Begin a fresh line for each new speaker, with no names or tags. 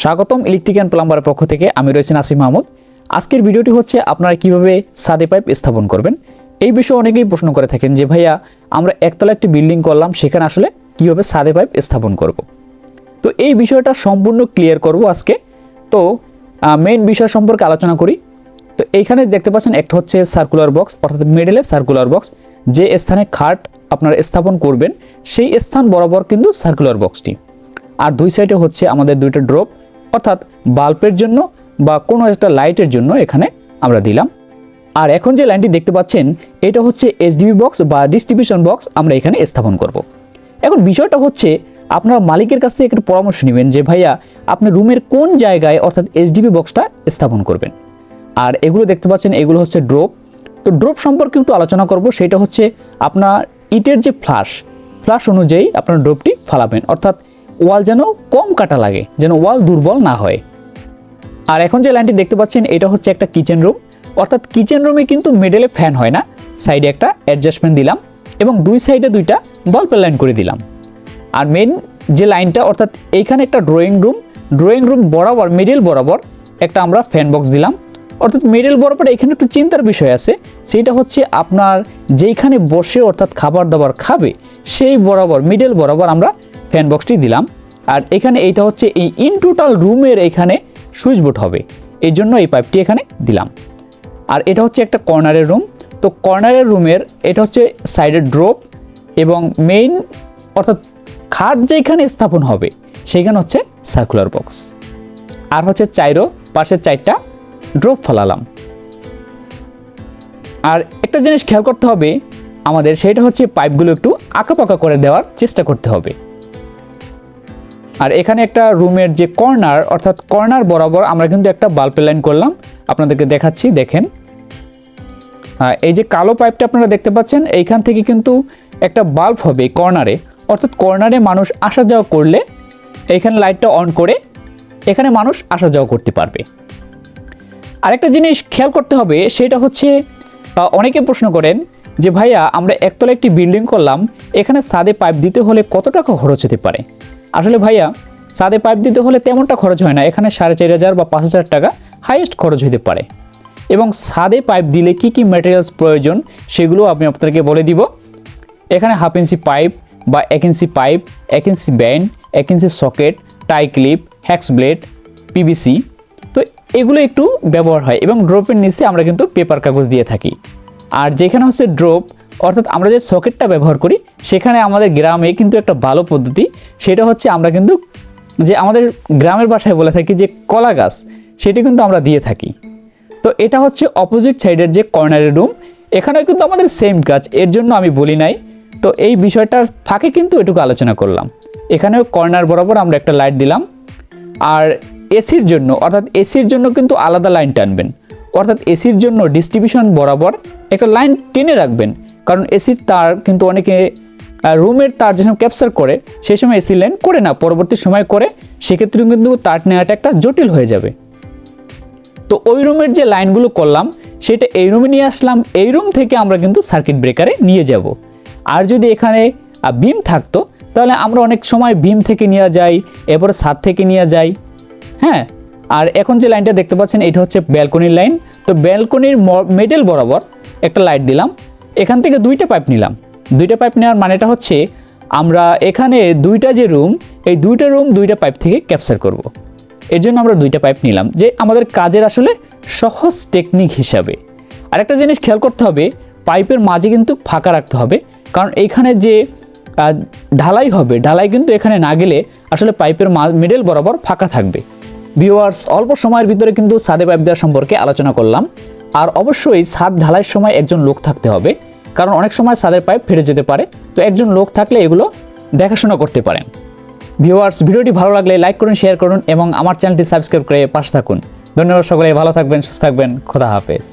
স্বাগতম electric and প্লাম্বারের পক্ষ থেকে। আমি রয়েছি নাসিম মাহমুদ। আজকের ভিডিওটি হচ্ছে আপনারা কীভাবে সাদে পাইপ স্থাপন করবেন। এই বিষয়ে অনেকেই প্রশ্ন করে থাকেন যে, ভাইয়া, আমরা একতলা একটি বিল্ডিং করলাম, সেখানে আসলে কীভাবে সাদে পাইপ স্থাপন করব। তো এই বিষয়টা সম্পূর্ণ ক্লিয়ার করব আজকে। তো মেন বিষয় সম্পর্কে আলোচনা করি। তো এইখানে দেখতে পাচ্ছেন, একটা হচ্ছে সার্কুলার বক্স অর্থাৎ মিডলে সার্কুলার বক্স যে স্থানে খাট আপনারা স্থাপন করবেন, সেই স্থান বরাবর কিন্তু সার্কুলার বক্সটি আর দুই সাইডে হচ্ছে আমাদের দুইটা ড্রপ অর্থাৎ বাল্বের জন্য বা কোনো একটা লাইটের জন্য এখানে আমরা দিলাম। আর এখন যে লাইনটি দেখতে পাচ্ছেন, এটা হচ্ছে এসডিবি বক্স বা ডিস্ট্রিবিউশন বক্স আমরা এখানে স্থাপন করব। এখন বিষয়টা হচ্ছে, আপনার মালিকের কাছ থেকে একটু পরামর্শ নেবেন যে, ভাইয়া, আপনি রুমের কোন জায়গায় অর্থাৎ এসডিবি বক্সটা স্থাপন করবেন? আর এগুলো দেখতে পাচ্ছেন, এগুলো হচ্ছে ড্রোপ তো ড্রোপ সম্পর্কে একটু আলোচনা করব, সেটা হচ্ছে আপনার ইটের যে ফ্লাশ ফ্লাশ অনুযায়ী আপনার ড্রপটি ফালাবেন। অর্থাৎ ওয়াল যেন কম কাটা লাগে, যেন ওয়াল দুর্বল না হয়। আর এখন যে লাইনটি দেখতে পাচ্ছেন, এটা হচ্ছে একটা কিচেন রুম। অর্থাৎ কিচেন রুমে কিন্তু মেডেলে ফ্যান হয় না। সাইডে একটা অ্যাডজাস্টমেন্ট দিলাম এবং দুই সাইডে দুইটা বাল্বের লাইন করে দিলাম। আর মেন যে লাইনটা, অর্থাৎ এইখানে একটা ড্রয়িং রুম ড্রয়িং রুম বরাবর মিডল বরাবর একটা আমরা ফ্যান বক্স দিলাম। অর্থাৎ মিডল বরাবর এখানে একটু চিন্তার বিষয় আছে। সেটা হচ্ছে আপনার যেইখানে বসে, অর্থাৎ খাবার দাবার খাবে, সেই বরাবর মিডল বরাবর আমরা ফ্যান বক্সটি দিলাম। আর এখানে এইটা হচ্ছে এই ইন টোটাল রুমের এখানে সুইচ বোর্ড হবে। এই জন্য এই পাইপটি এখানে দিলাম। আর এটা হচ্ছে একটা কর্নারের রুম তো কর্নারের রুমের এটা হচ্ছে সাইডের ড্রপ এবং মেইন অর্থাৎ খাট যেখানে স্থাপন হবে, সেইখানে হচ্ছে সার্কুলার বক্স আর হচ্ছে চাইরো, পাশের চারটা ড্রপ ফেলালাম। আর একটা জিনিস খেয়াল করতে হবে, আমাদের সেটা হচ্ছে পাইপগুলো একটু আঁকাপাকা করে দেওয়ার চেষ্টা করতে হবে। আর এখানে একটা রুমের যে কর্নার অর্থাৎ কর্নার বরাবর আমরা কিন্তু একটা বাল্বের লাইন করলাম। আপনাদেরকে দেখাচ্ছি দেখেন। আহ, এই যে কালো পাইপটা আপনারা দেখতে পাচ্ছেন এইখান থেকে কিন্তু একটা বাল্ব হবে কর্নারে। অর্থাৎ কর্নারে মানুষ আসা যাওয়া করলে এইখানে লাইটটা অন করে এখানে মানুষ আসা যাওয়া করতে পারবে। আরেকটা জিনিস খেয়াল করতে হবে সেটা হচ্ছে অনেকে প্রশ্ন করেন যে ভাইয়া আমরা একতলা একটি বিল্ডিং করলাম এখানে সাদে পাইপ দিতে হলে কত টাকা খরচ হতে পারে? আসলে ভাইয়া সাদে পাইপ দিতে হলে তেমনটা খরচ হয় না। এখানে সাড়ে চার হাজার বা পাঁচ হাজার টাকা হাইয়েস্ট খরচ হতে পারে। এবং ছাদে পাইপ দিলে কি কি ম্যাটেরিয়ালস প্রয়োজন সেগুলো আমি আপনাদেরকে বলে দিব। এখানে হাফ ইঞ্চি পাইপ বা এক ইঞ্চি পাইপ এক ইঞ্চি ব্যান্ড এক inch socket tie clip hacksaw blade PVC তো এগুলো একটু ব্যবহার হয় এবং ড্রপের নিচে আমরা কিন্তু পেপার কাগজ দিয়ে থাকি। আর যেখানে হচ্ছে ড্রপ অর্থাৎ আমরা যে সকেটটা ব্যবহার করি, সেখানে আমাদের গ্রামে কিন্তু একটা ভালো পদ্ধতি, সেটা হচ্ছে আমরা কিন্তু যে আমাদের গ্রামের বাসায় বলে থাকি যে কলা গাছ, সেটি কিন্তু আমরা দিয়ে থাকি। তো এটা হচ্ছে অপোজিট সাইডের যে কর্নারের রুম এখানেও কিন্তু আমাদের সেম কাজ এর জন্য আমি বলি নাই। তো এই বিষয়টার ফাঁকে কিন্তু এটুকু আলোচনা করলাম। এখানেও কর্নার বরাবর আমরা একটা লাইট দিলাম। আর এসির জন্য, অর্থাৎ এসির জন্য কিন্তু আলাদা লাইন টানবেন। অর্থাৎ এসির জন্য ডিস্ট্রিবিউশন বরাবর একটা লাইন টেনে রাখবেন। কারণ এসির তার কিন্তু অনেকে রুমের তার যখন ক্যাপচার করে, সেই সময় এসি লাইন করে না, পরবর্তী সময় করে, সেক্ষেত্রে কিন্তু তার নেওয়াটা একটা জটিল হয়ে যাবে। তো ওই রুমের যে লাইনগুলো করলাম, সেটা এই রুমে নিয়ে আসলাম, এই রুম থেকে আমরা কিন্তু সার্কিট ব্রেকারে নিয়ে যাব। আর যদি এখানে বিম থাকতো, তাহলে আমরা অনেক সময় বিম থেকে নিয়ে যাই এরপরে ছাদ থেকে নিয়ে যাই হ্যাঁ? আর এখন যে লাইনটা দেখতে পাচ্ছেন, এটা হচ্ছে ব্যালকনির লাইন তো ব্যালকনির মেডেল বরাবর একটা লাইট দিলাম। এখান থেকে দুইটা পাইপ নিলাম। দুইটা পাইপ নেওয়ার মানেটা হচ্ছে আমরা এখানে দুইটা যে রুম এই দুইটা রুম দুইটা পাইপ থেকে ক্যাপচার করব। এর জন্য আমরা দুইটা পাইপ নিলাম, যে আমাদের কাজের আসলে সহজ টেকনিক হিসাবে। আর একটা জিনিস খেয়াল করতে হবে পাইপের মাঝে কিন্তু ফাঁকা রাখতে হবে, কারণ এইখানে যে ঢালাই হবে, ঢালাই কিন্তু এখানে না গেলে আসলে পাইপের মিডল বরাবর ফাঁকা থাকবে। ভিউয়ার্স অল্প সময়ের ভিতরে কিন্তু ছাদে পাইপ দেওয়া সম্পর্কে আলোচনা করলাম। আর অবশ্যই ছাদ ঢালাইয়ের সময় একজন লোক থাকতে হবে কারণ অনেক সময় ছাদের পাইপ ফেটে যেতে পারে। তো একজন লোক থাকলে এগুলো দেখাশোনা করতে পারেন। ভিউয়ার্স, ভিডিওটি ভালো লাগলে লাইক করুন, শেয়ার করুন এবং আমার চ্যানেলটি সাবস্ক্রাইব করে পাশে থাকুন। ধন্যবাদ সকলে, ভালো থাকবেন, সুস্থ থাকবেন, খোদা হাফেজ।